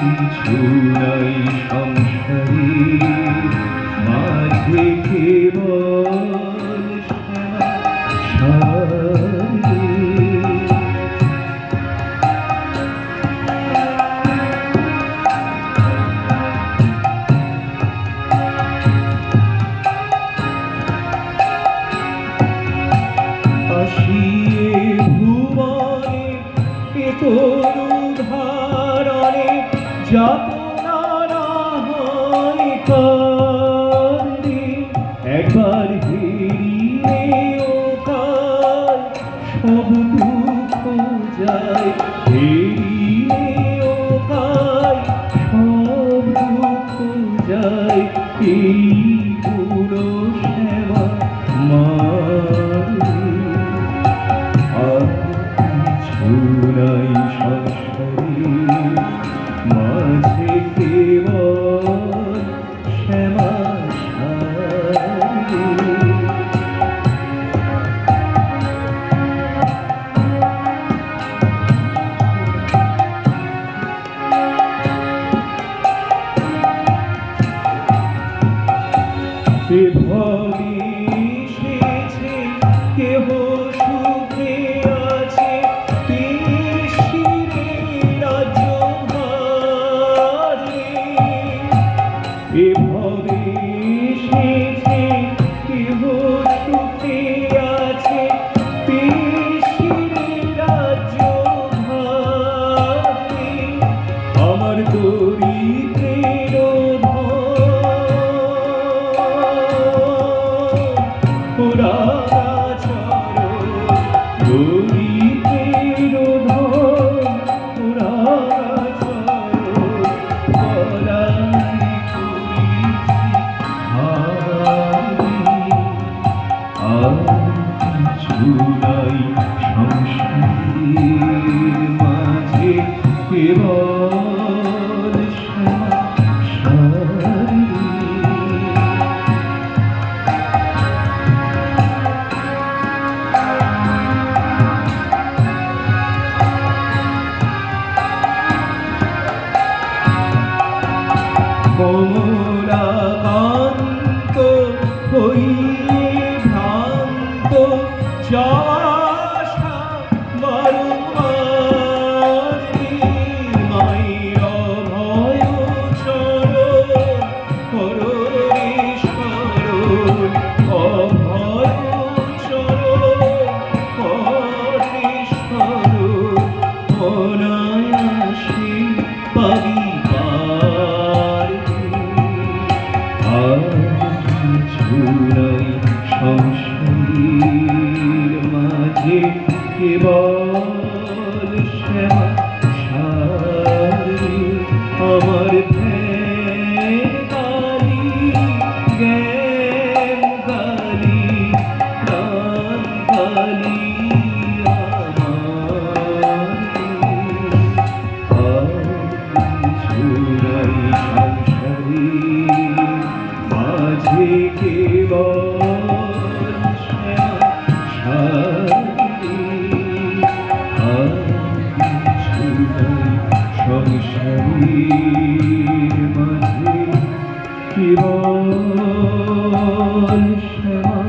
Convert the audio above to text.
কিছু নাই সংসারে। যাতনা হয় কারে একবার হেরিয়ে কোমল মাঝে কিরণ শ্যামা